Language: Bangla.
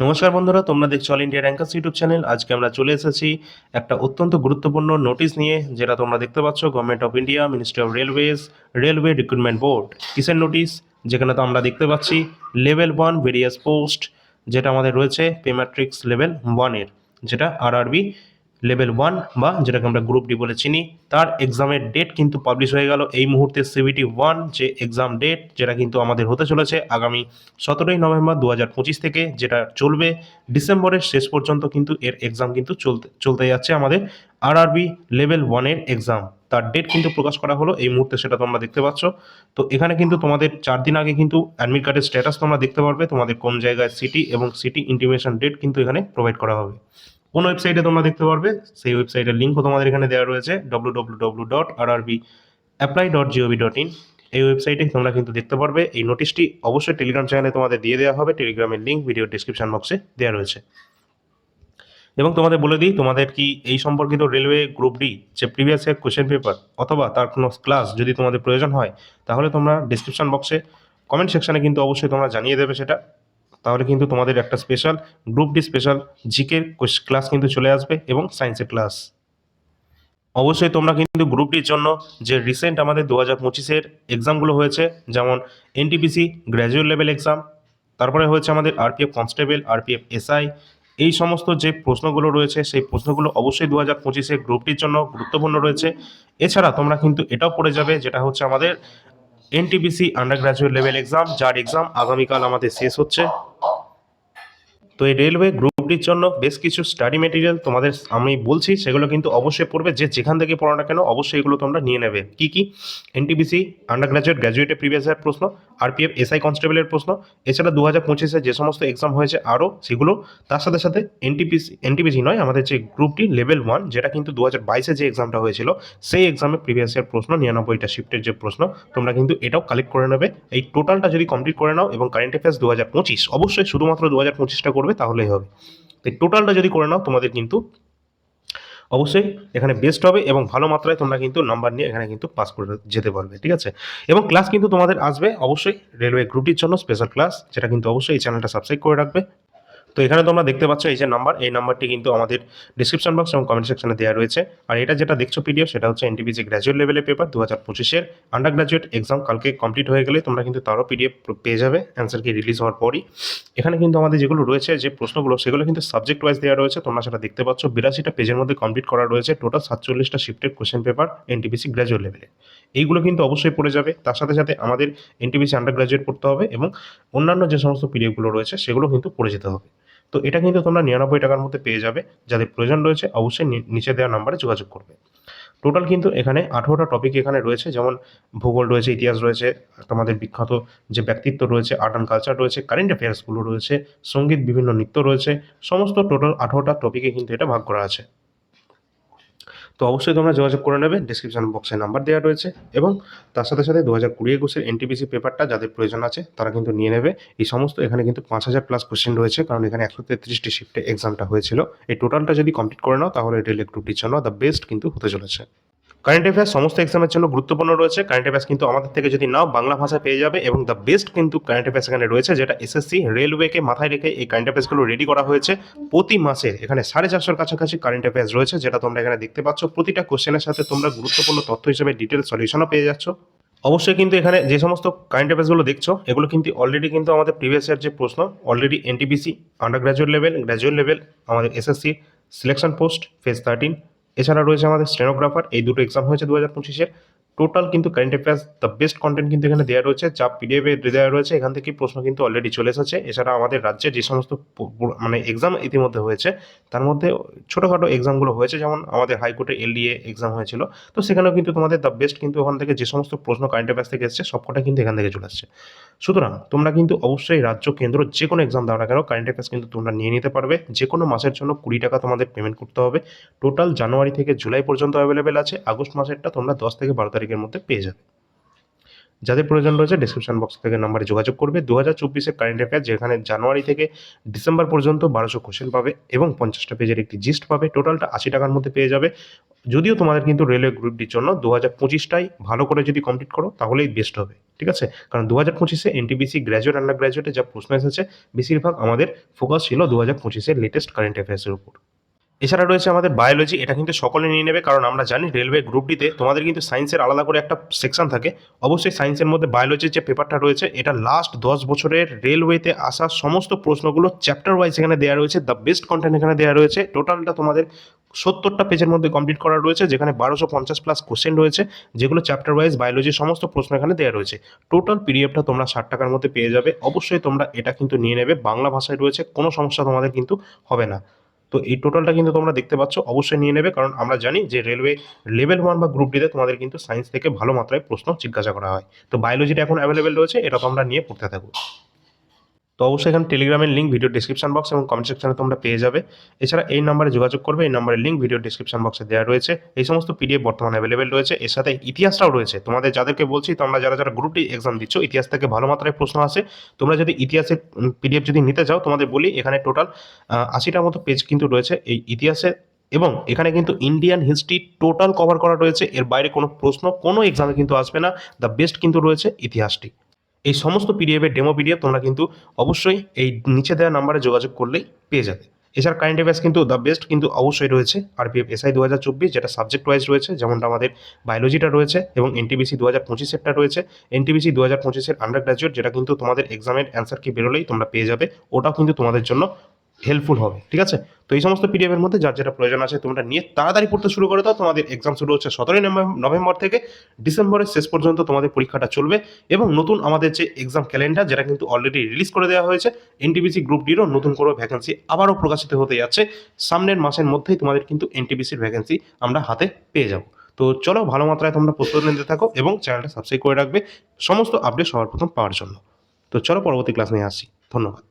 নমস্কার বন্ধুরা, তোমরা দেখছ all India rankers YouTube channel আজকে আমরা চলে এসেছি একটা অত্যন্ত গুরুত্বপূর্ণ নোটিশ নিয়ে, যেটা তোমরা দেখতে পাচ্ছ government of India ministry of railways railway recruitment board কিসের নোটিশ যেখানে তো আমরা দেখতে পাচ্ছি লেভেল ওয়ান ভেরিয়াস পোস্ট যেটা আমাদের রয়েছে পেম্যাট্রিক্স লেভেল ওয়ানের যেটা আরআরবি লেভেল ওয়ান বা যেটাকে আমরা গ্রুপ ডি বলে চিনি, তার এক্সামের ডেট কিন্তু পাবলিশ হয়ে গেল। এই মুহূর্তে সিবিটি ওয়ান যে এক্সাম ডেট যেটা কিন্তু আমাদের হতে চলেছে আগামী সতেরোই নভেম্বর দু হাজার পঁচিশ থেকে, যেটা চলবে ডিসেম্বরের শেষ পর্যন্ত কিন্তু এর এক্সাম কিন্তু চলতে চলতে যাচ্ছে আমাদের আরআরবি লেভেল ওয়ানের এক্সাম তার ডেট কিন্তু প্রকাশ করা হলো, এই মুহূর্তে সেটা তোমরা দেখতে পাচ্ছ। তো এখানে কিন্তু তোমাদের চার দিন আগে কিন্তু অ্যাডমিট কার্ডের স্ট্যাটাস তোমরা দেখতে পারবে। তোমাদের কোন জায়গায় সিটি এবং সিটি ইন্টিমেশন ডেট কিন্তু এখানে প্রোভাইড করা হবে। কোন ওয়েবসাইটে তোমরা দেখতে পারবে, সেই ওয়েবসাইটের লিঙ্কও তোমাদের এখানে দেওয়া রয়েছে W W W dot R RB apply dot GOV dot in এই ওয়েবসাইটে তোমরা কিন্তু দেখতে পারবে, এই নোটিশটি অবশ্যই টেলিগ্রাম চ্যানেলে তোমাদের দিয়ে দেওয়া হবে টেলিগ্রামের লিঙ্ক ভিডিও ডিসক্রিপশন বক্সে দেওয়া রয়েছে। এবং তোমাদের বলে দিই, তোমাদের কি এই সম্পর্কিত রেলওয়ে গ্রুপ ডি যে প্রিভিয়াস ইয়ার কোশ্চেন পেপার অথবা তার কোনো ক্লাস যদি তোমাদের প্রয়োজন হয়, তাহলে তোমরা ডিসক্রিপশন বক্সে কমেন্ট সেকশানে কিন্তু অবশ্যই তোমরা জানিয়ে দেবে সেটা। তাহলে কিন্তু তোমাদের একটা স্পেশাল গ্রুপ ডি স্পেশাল জিকের ক্লাস কিন্তু চলে আসবে এবং সায়েন্সের ক্লাস অবশ্যই তোমরা কিন্তু গ্রুপ ডির জন্য যে রিসেন্ট আমাদের দু হাজার পঁচিশের এক্সামগুলো হয়েছে, যেমন এনটিপিসি গ্র্যাজুয়েট লেভেল এক্সাম তারপরে হয়েছে আমাদের আরপিএফ কনস্টেবল আরপিএফ এসআই এই সমস্ত যে প্রশ্নগুলো রয়েছে, সেই প্রশ্নগুলো অবশ্যই দু হাজার পঁচিশে গ্রুপটির জন্য গুরুত্বপূর্ণ রয়েছে। এছাড়া তোমরা কিন্তু এটাও পড়ে যাবে, যেটা হচ্ছে আমাদের NTPC under graduate level exam যার এক্সাম আগামীকাল আমাদের শেষ হচ্ছে। তো এই রেলওয়ে গ্রুপটির জন্য বেশ কিছু স্টাডি মেটেরিয়াল তোমাদের আমি বলছি, সেগুলো কিন্তু অবশ্যই পড়বে, যে যেখান থেকে পড়ো না কেন অবশ্যই এগুলো তোমরা নিয়ে নেবে। কি কি? এনটিবিসি আন্ডার গ্র্যাজুয়েট গ্র্যাজুয়েটের প্রিভিয়াস ইয়ার প্রশ্ন আরপিএফ এসআই কনস্টেবলের প্রশ্ন, এছাড়া দু হাজার পঁচিশে যে সমস্ত এক্সাম হয়েছে আরও, সেগুলো, তার সাথে সাথে এনটিপিসি এনটিপিসি নয়, আমাদের যে গ্রুপটি লেভেল ওয়ান যেটা কিন্তু দু হাজার বাইশে যে এক্সামটা হয়েছিল, সেই এক্সামে প্রিভিয়াস ইয়ার প্রশ্ন, নিরানব্বইটা শিফটের যে প্রশ্ন, তোমরা কিন্তু এটাও কালেক্ট করে নেবে। এই টোটালটা যদি কমপ্লিট করে নাও, এবং কারেন্ট অ্যাফেয়ার্স দু হাজার পঁচিশ, অবশ্যই শুধুমাত্র দু হাজার পঁচিশটা করবে, তাহলেই হবে। তো টোটালটা যদি করে নাও, তোমাদের কিন্তু অবশ্যই এখানে বেস্ট হবে এবং ভালো মাত্রায় তোমরা কিন্তু নাম্বার নিয়ে এখানে কিন্তু পাস করে যেতে পারবে, ঠিক আছে? এবং ক্লাস কিন্তু তোমাদের আসবে অবশ্যই রেলওয়ে গ্রুপটির জন্য স্পেশাল ক্লাস যেটা কিন্তু অবশ্যই এই চ্যানেলটা সাবস্ক্রাইব করে রাখবে। তো এখানে তোমরা দেখতে পাচ্ছ এই যে নাম্বার এই নাম্বারটি কিন্তু আমাদের ডিসক্রিপশন বক্স এবং কমেন্ট সেকশনে দেওয়া রয়েছে। আর এটা যেটা দেখছ পিডিএফ সেটা হচ্ছে এনটিপিসি গ্র্যাজুয়েট লেভেলের পেপার দু হাজার পঁচিশের আন্ডার গ্র্যাজুয়েট এক্সাম কালকে কমপ্লিট হয়ে গেলে তোমরা কিন্তু তারও পিডিএফ পেয়ে যাবে অ্যান্সার কি রিলিজ হওয়ার পরই। এখানে কিন্তু আমাদের যেগুলো রয়েছে, যে প্রশ্নগুলো, সেগুলো কিন্তু সাবজেক্ট ওয়াইজ দেওয়া রয়েছে। তোমরা সেটা দেখতে পাচ্ছ, বিরাশিটা পেজের মধ্যে কমপ্লিট করা রয়েছে। টোটাল সাতচল্লিশটা শিফটের কোশ্চেন পেপার এনটিপিসি গ্র্যাজুয়েট লেভেলে এইগুলো কিন্তু অবশ্যই পড়ে যাবে। তার সাথে সাথে আমাদের এনটিপিসি আন্ডার গ্র্যাজুয়েট পড়তে হবে এবং অন্যান্য যে সমস্ত পিডিএফগুলো রয়েছে, সেগুলো কিন্তু পড়ে যেতে হবে। তো এটা কিন্তু তোমরা নিরানব্বই টাকার মধ্যে পেয়ে যাবে। যাদের প্রয়োজন রয়েছে, অবশ্যই নিচে দেওয়া নাম্বারে যোগাযোগ করবে। টোটাল কিন্তু এখানে আঠেরোটা টপিক এখানে রয়েছে, যেমন ভূগোল রয়েছে, ইতিহাস রয়েছে, তোমাদের বিখ্যাত যে ব্যক্তিত্ব রয়েছে আর্ট অ্যান্ড কালচার রয়েছে কারেন্ট অ্যাফেয়ার্সগুলো রয়েছে, সংগীত বিভিন্ন নৃত্য রয়েছে, সমস্ত টোটাল আঠেরোটা টপিকে কিন্তু এটা ভাগ করা আছে। তো অবশ্যই তোমরা যোগাযোগ করে নেবে ডিসক্রিপশন বক্সে নাম্বার দেওয়া রয়েছে এবং তার সাথে সাথে দু হাজার কুড়ি একুশের এনটিপিসি পেপারটা যাদের প্রয়োজন আছে, তারা কিন্তু নিয়ে নেবে। এই সমস্ত এখানে কিন্তু পাঁচ হাজার প্লাস কোশ্চেন রয়েছে, কারণ এখানে একশো তেত্রিশটি শিফটে এক্সামটা হয়েছিল। এই টোটালটা যদি কমপ্লিট করে নাও, তাহলে রেলের গ্রুপটির জন্য দ্য বেস্ট কিন্তু হতে চলেছে। কারেন্ট অ্যাফেয়ার্স সমস্ত এক্সামের জন্য গুরুত্বপূর্ণ রয়েছে। কারেন্ট অ্যাফেয়ার্স কিন্তু আমাদের থেকে যদি নাও বাংলা ভাষায় পেয়ে যাবে এবং দ্য বেস্ট কিন্তু কারেন্ট অ্যাফেয়ার্স এখানে রয়েছে, যেটা এসএসসি রেলওয়েকে মাথায় রেখে এই কারেন্ট অ্যাফেয়ার্সগুলো রেডি করা হয়েছে। প্রতি মাসে এখানে সাড়ে চারশোর কাছাকাছি কারেন্ট অ্যাফেয়ার্স রয়েছে, যেটা তোমরা এখানে দেখতে পাচ্ছ। প্রতিটা কোশ্চেনের সাথে তোমরা গুরুত্বপূর্ণ তথ্য হিসেবে ডিটেল সলিউশনও পেয়ে যাচ্ছ। অবশ্যই কিন্তু এখানে যে সমস্ত কারেন্ট অ্যাফেয়ার্সগুলো দেখছ, এগুলো কিন্তু অলরেডি কিন্তু আমাদের প্রিভিয়াস ইয়ার যে প্রশ্ন already NTPC under graduate level graduate level আমাদের SSC selection post phase thirteen এছাড়া রয়েছে আমাদের স্টেনোগ্রাফার এই দুটো এক্সাম হয়েছে দু হাজার পঁচিশের। টোটাল কিন্তু current affairs the best content কিন্তু এখানে দেওয়া রয়েছে, যা পিডিএফে দেওয়া রয়েছে, এখান থেকে প্রশ্ন কিন্তু অলরেডি চলে এসেছে। এছাড়া আমাদের রাজ্যে যে সমস্ত মানে এক্সাম ইতিমধ্যে হয়েছে, তার মধ্যে ছোটোখাটো এক্সামগুলো হয়েছে, যেমন আমাদের হাইকোর্টে এলডিএ এক্সাম হয়েছিল। তো সেখানেও কিন্তু তোমাদের দ্য বেস্ট কিন্তু ওখান থেকে যে সমস্ত প্রশ্ন কারেন্ট অ্যাফেয়ার্স থেকে এসছে সবকটা কিন্তু এখান থেকে চলে আসছে। সুতরাং তোমরা কিন্তু অবশ্যই রাজ্য কেন্দ্র যে কোনো এক্সাম দাও না কেন কারেন্ট অ্যাফেয়ার্স কিন্তু তোমরা নিয়ে নিতে পারবে। যে কোনো মাসের জন্য কুড়ি টাকা তোমাদের পেমেন্ট করতে হবে। টোটাল জানুয়ারি থেকে জুলাই পর্যন্ত অ্যাভেলেবেল আছে। আগস্ট মাসেরটা তোমরা দশ থেকে বারো তারিখের মধ্যে পেয়ে যাবে। যাদের প্রয়োজন রয়েছে ডিসক্রিপশন বক্স থেকে নাম্বারে যোগাযোগ করবে। দু হাজার চব্বিশের কারেন্ট অ্যাফেয়ার যেখানে জানুয়ারি থেকে ডিসেম্বর পর্যন্ত বারোশো কোশ্চেন পাবে এবং পঞ্চাশটা পেজের একটি জিস্ট পাবে। টোটালটা আশি টাকার মধ্যে পেয়ে যাবে। যদিও তোমাদের কিন্তু রেলওয়ে গ্রুপটির জন্য দু হাজার পঁচিশটাই ভালো করে যদি কমপ্লিট করো, তাহলেই বেস্ট হবে, ঠিক আছে? কারণ দু হাজার পঁচিশে এনটিবিসি গ্র্যাজুয়েট আন্ডার গ্র্যাজুয়েটে যা প্রশ্ন এসেছে, বেশিরভাগ আমাদের ফোকাস ছিল দু হাজার পঁচিশের লেটেস্ট কারেন্ট অ্যাফেয়ার্সের উপর। এছাড়া রয়েছে আমাদের বায়োলজি এটা কিন্তু সকলে নিয়ে নেবে, কারণ আমরা জানি রেলওয়ে গ্রুপটিতে তোমাদের কিন্তু সায়েন্সের আলাদা করে একটা সেকশন থাকে। অবশ্যই সায়েন্সের মধ্যে বায়োলজির যে পেপারটা রয়েছে, এটা লাস্ট দশ বছরের রেলওয়েতে আসা সমস্ত প্রশ্নগুলো চ্যাপ্টার ওয়াইজ এখানে দেওয়া রয়েছে দ্য বেস্ট কন্টেন্ট এখানে দেওয়া রয়েছে। টোটালটা তোমাদের সত্তরটা পেজের মধ্যে কমপ্লিট করা রয়েছে, যেখানে বারোশো পঞ্চাশ প্লাস কোশ্চেন রয়েছে, যেগুলো চ্যাপ্টার ওয়াইজ বায়োলজির সমস্ত প্রশ্ন এখানে দেওয়া রয়েছে। টোটাল পিডিএফটা তোমরা ষাট টাকার মধ্যে পেয়ে যাবে। অবশ্যই তোমরা এটা কিন্তু নিয়ে নেবে, বাংলা ভাষায় রয়েছে, কোনো সমস্যা তোমাদের কিন্তু হবে না। তো এই টোটালটা কিন্তু তোমরা দেখতে পাচ্ছ, অবশ্যই নিয়ে নেবে, কারণ আমরা জানি যে রেলওয়ে লেভেল ওয়ান বা গ্রুপ ডিতে তোমাদের কিন্তু সায়েন্স থেকে ভালো মাত্রায় প্রশ্ন জিজ্ঞাসা করা হয়। তো বায়োলজিটা এখন অ্যাভেলেবেল রয়েছে, এটা তোমরা নিয়ে পড়তে থাকো তো অবশ্যই এখানে টেলিগ্রামের লিঙ্ক ভিডিও ডিসক্রিপশন বক্স এবং কমেন্ট সেকশনে তোমরা পেয়ে যাবে। এছাড়া এই নাম্বারে যোগাযোগ করবে, এই নাম্বারের লিঙ্ক ভিডিও ডিসক্রিপশন বক্সে দেওয়া রয়েছে। এই সমস্ত পিডিএফ বর্তমানে অ্যাভেলেবেল রয়েছে। এর সাথে ইতিহাসটাও রয়েছে। তোমাদের যাদেরকে বলছি, তোমরা যারা যারা গ্রুপটি এক্সাম দিচ্ছ, ইতিহাস থেকে ভালো মাত্রায় প্রশ্ন আসে, তোমরা যদি ইতিহাসের পিডিএফ যদি নিতে চাও তোমাদের বলি, এখানে টোটাল আশিটার মতো পেজ কিন্তু রয়েছে এই ইতিহাসে। এবং এখানে কিন্তু ইন্ডিয়ান হিস্ট্রি টোটাল কভার করা রয়েছে। এর বাইরে কোনো প্রশ্ন, কোনো এক্সামে কিন্তু আসবে না। দ্য বেস্ট কিন্তু রয়েছে ইতিহাসটি। এই সমস্ত পিডিএফের ডেমো পিডিএফ তোমরা কিন্তু অবশ্যই এই নিচে দেওয়া নাম্বারে যোগাযোগ করলেই পেয়ে যাবে। এছাড়া কারেন্ট অ্যাফেয়ার্স কিন্তু দ্য বেস্ট কিন্তু অবশ্যই রয়েছে। আর পি আরপিএফ এসআই দু হাজার চব্বিশ যেটা সাবজেক্ট ওয়াইজ রয়েছে, যেমনটা আমাদের বায়োলজিটা রয়েছে এবং এনটিবিসি দু হাজার পঁচিশেরটা রয়েছে। এনটিবিসি দু হাজার পঁচিশের আন্ডার গ্র্যাজুয়েট যেটা কিন্তু তোমাদের এক্সামের অ্যান্সার কি বেরোলেই তোমরা পেয়ে যাবে। ওটাও কিন্তু তোমাদের জন্য হেল্পফুল হবে, ঠিক আছে? তো এই সমস্ত পিডিএফের মধ্যে যার যেটা প্রয়োজন আছে, তোমরা নিয়ে তাড়াতাড়ি পড়তে শুরু করে দাও। তোমাদের এক্সাম শুরু হচ্ছে সতেরোই নভেম্বর থেকে ডিসেম্বরের শেষ পর্যন্ত তোমাদের পরীক্ষাটা চলবে এবং নতুন আমাদের যে এক্সাম ক্যালেন্ডার যেটা কিন্তু অলরেডি রিলিজ করে দেওয়া হয়েছে এনটিবিসি গ্রুপ ডিরও নতুন করে ভ্যাকেন্সি আবারও প্রকাশিত হতে যাচ্ছে। সামনের মাসের মধ্যেই তোমাদের কিন্তু এনটিবিসির ভ্যাকেন্সি আমরা হাতে পেয়ে যাব। তো চলো, ভালো মাত্রায় তোমরা প্রস্তুতি নিতে থাকো এবং চ্যানেলটা সাবস্ক্রাইব করে রাখবে। সমস্ত আপডেট সবার প্রথম পাওয়ার জন্য। তো চলো, পরবর্তী ক্লাস নিয়ে আসছি ধন্যবাদ।